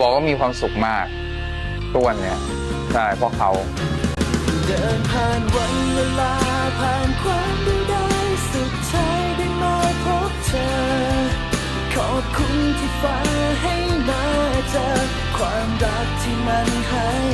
บอกว่ามีความสุขมากตัวนเนี่ยใช่เพราะเขา เดินผ่านวันเวลาผ่านความดีได้สุดท้ายได้มาพบเธอ ขอบคุณที่ฟ้าให้มาเจอความรักที่มันหาย